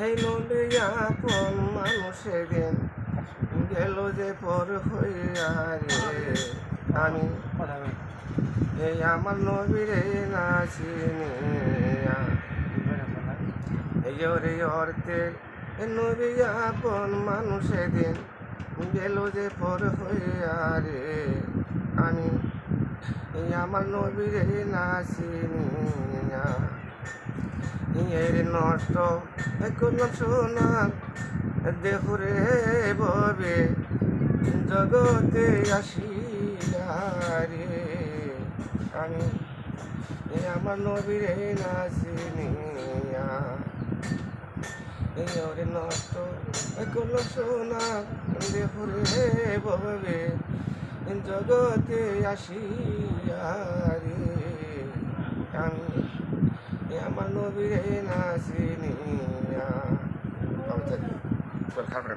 নবী আপন মানুষের গেল যে পর হইয়া রে আমি। এই আমার নবীরে না চিনিয়া। এই ওরে অর্থের নবী আপন মানুষের দিন গেল যে পর হইয়া রে আমি। এই আমার নবীরে না চিনিয়া। এর নষ্ট কোন সোনা দেহুরে ববে, জগতে আসিয়া রে আমি এ আমার নবীরে না চিনিয়া এই ওরে নষ্ট কোন সোনা দেহুরে ববে, জগতে আসিয়া রে আমি এ আমার